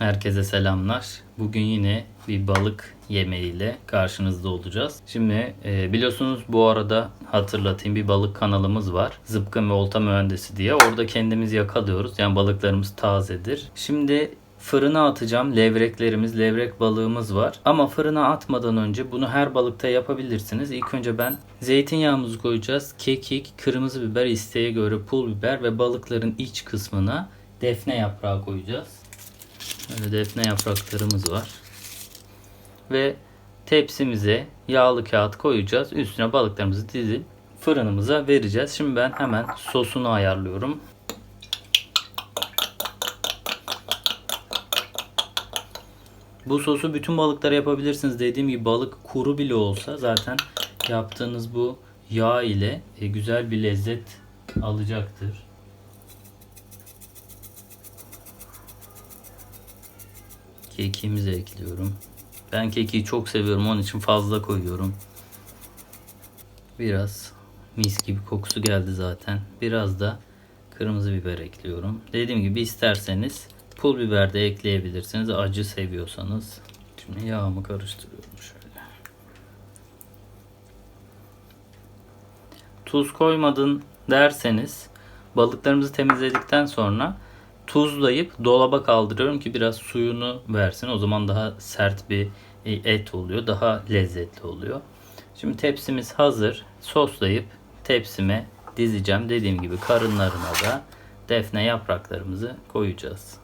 Herkese selamlar. Bugün yine bir balık yemeğiyle karşınızda olacağız. Şimdi e, biliyorsunuz bu arada hatırlatayım bir balık kanalımız var. Zıpkın ve Olta Mühendisi diye. Orada kendimiz yakalıyoruz. Yani balıklarımız tazedir. Şimdi fırına atacağım levreklerimiz, levrek balığımız var. Ama fırına atmadan önce bunu her balıkta yapabilirsiniz. İlk önce ben zeytinyağımızı koyacağız. Kekik, kırmızı biber, isteğe göre pul biber ve balıkların iç kısmına defne yaprağı koyacağız. Böyle defne yapraklarımız var. Ve tepsimize yağlı kağıt koyacağız. Üstüne balıklarımızı dizip fırınımıza vereceğiz. Şimdi ben hemen sosunu ayarlıyorum. Bu sosu bütün balıklara yapabilirsiniz. Dediğim gibi balık kuru bile olsa zaten yaptığınız bu yağ ile e, güzel bir lezzet alacaktır. Kekiğimizi ekliyorum. Ben kekiği çok seviyorum. Onun için fazla koyuyorum. Biraz mis gibi kokusu geldi zaten. Biraz da kırmızı biber ekliyorum. Dediğim gibi isterseniz pul biber de ekleyebilirsiniz. Acı seviyorsanız. Şimdi yağımı karıştırıyorum şöyle. Tuz koymadın derseniz balıklarımızı temizledikten sonra tuzlayıp dolaba kaldırıyorum ki biraz suyunu versin. O zaman daha sert bir e, et oluyor. Daha lezzetli oluyor. Şimdi tepsimiz hazır. Soslayıp tepsime dizeceğim. Dediğim gibi karınlarına da defne yapraklarımızı koyacağız.